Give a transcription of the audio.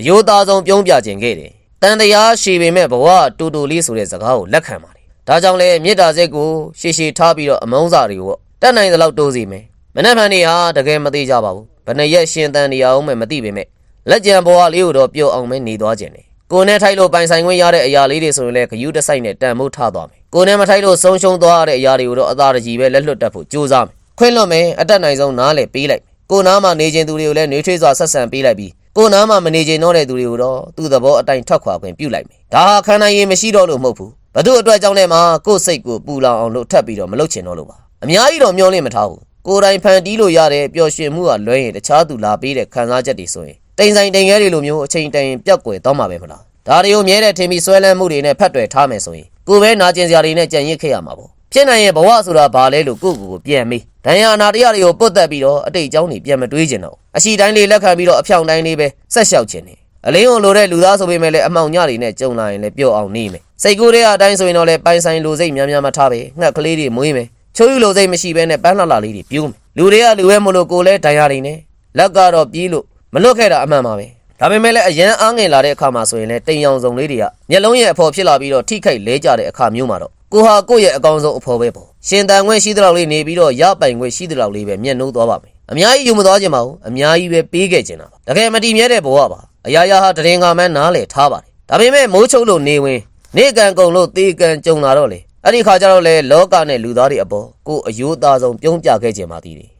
အယိုးသားဆုံးပြုံးပြခြင်းခဲ့တယ်တန်တရားရှည်ပေမဲ့ဘဝတူတူလေးဆိုတဲ့စကားကိုလက်ခံပါတယ်ဒါကြောင့်လဲမေတ္တာစိတ်ကိုရှည်ရှည်ထားပြီးတော့အမုန်းစာတွေကိုတက်နိုင်သလောက်တိုးစီမယ်မနေ့ဖန်နေဟာတကယ်မသိကြပါဘူးဘယ်နှရက်ရှင်တန်နေရအောင်မှမသိပေမဲ့လက်ကြံဘဝလေးကိုတော့ပျော်အောင်ပဲနေသွားခြင်းတယ်ကိုယ်နဲ့ထိုက်လို့ပိုင်ဆိုင်ခွင့်ရတဲ့အရာလေးတွေဆိုရင်လည်းဂယူးတစ်ဆိုင်နဲ့တန်မိုးထားသွားမယ်ကိုယ်နဲ့မထိုက်လို့ဆုံးရှုံးသွားရတဲ့အရာတွေကိုတော့အသာတကြီးပဲလက်လွတ်တတ်ဖို့ကြိုးစားမယ်ခွင့်လွတ်မယ်အတက်နိုင်ဆုံးနားလေပေးလိုက်မယ်ကိုယ်နားမှာနေခြင်းသူတွေကိုလည်းနှွေးထွေးစွာဆက်ဆံပေးလိုက်ပြီး ကိုယ်နားမှာမနေခြင်းတော့တဲ့သူတွေကိုတော့သူ့သဘောအတိုင်းထွက်ခွာခွင့်ပြုလိုက်မယ်ဒါဟာခံနိုင်ရည်မရှိတော့လို့မဟုတ်ဘူးဘသူအတွက်ကြောင့်လဲမှာကိုယ်စိတ်ကိုပူလောင်အောင်လို့ထပ်ပြီးတော့မလုပ်ချင်တော့လို့ပါအများကြီးတော့မျောလင့်မထားဘူးကိုယ်တိုင်ဖန်တီးလို့ရတဲ့ပျော်ရွှင်မှုကလွဲရင်တခြားသူလာပေးတဲ့ခံစားချက်တွေဆိုရင်တိမ်ဆိုင်တိမ်ခဲတွေလိုမျိုးအချိန်တိုင်ပြတ်ကွယ်သွားမှာပဲမလားဒါတွေကိုမြဲတဲ့ထင်ပြီးဆွဲလန်းမှုတွေနဲ့ဖတ်တွယ်ထားမယ်ဆိုရင်ကိုယ်ပဲနာကျင်စရာတွေနဲ့ကြံရစ်ခဲ့ရမှာပေါ့ဖြစ်နိုင်ရင်ဘဝဆိုတာဘာလဲလို့ကိုယ့်ကိုယ်ကိုပြန်မေး ဒဏ်ရာအနာတရားတွေကိုပုတ်တက်ပြီးတော့အတိတ်အကြောင်းတွေပြန်မတွေးကျင်တော့ဘူးအရှိတိုင်းလေးလက်ခံပြီးတော့အဖြောင်တိုင်းလေးပဲဆက်လျှောက်ခြင်းနေအလင်းုံလိုတဲ့လူသားဆိုပေမဲ့လည်းအမှောင်ညတွေနဲ့ကြုံလာရင်လည်းပျော့အောင်နေမယ်စိတ်ကူးတဲ့အတိုင်းဆိုရင်တော့လည်းပိုင်ဆိုင်လူစိတ်များများမထားပဲငှက်ကလေးတွေမွေးမယ်ချိုးယူလိုစိတ်မရှိဘဲနဲ့ပန်းလှလှလေးတွေပြိုးမယ်လူတွေကလူပဲမလို့ကိုယ်လဲဒဏ်ရာတွေနဲ့လက်ကတော့ပြေးလို့မလွတ်ခဲ့တာအမှန်ပါပဲဒါပေမဲ့လည်းအရန်အားငယ်လာတဲ့အခါမှာဆိုရင်လည်းတိမ်ရောင်စုံလေးတွေကမျက်လုံးရဲ့အဖော်ဖြစ်လာပြီးတော့ထိခိုက်လဲကျတဲ့အခါမျိုးမှာတော့ ကိုဟာကိုယ့်ရဲ့အကောင်ဆုံးအဖော်ပဲပေါ့ရှင်တန်ခွင့်ရှိတဲ့လောက်လေးနေပြီးတော့ရပိုင်ခွင့်ရှိတဲ့လောက်လေးပဲမျက်နှိုးသွားပါမယ်အများကြီးယူမသွားခြင်းပါဘူးအများကြီးပဲပေးခဲ့ခြင်းတာပါတကယ်မတည်မြဲတဲ့ဘဝပါအရာရာဟာတရင်ကမှန်းနားလေထားပါတယ်ဒါပေမဲ့မိုးချုပ်လို့နေဝင်နေကံကုန်လို့တေကံကြုံလာတော့လေအဲ့ဒီခါကျတော့လေလောကနဲ့လူသားတွေအပေါ်ကိုယ်အယိုးသားဆုံးပြုံးပြခဲ့ခြင်းပါသေးတယ်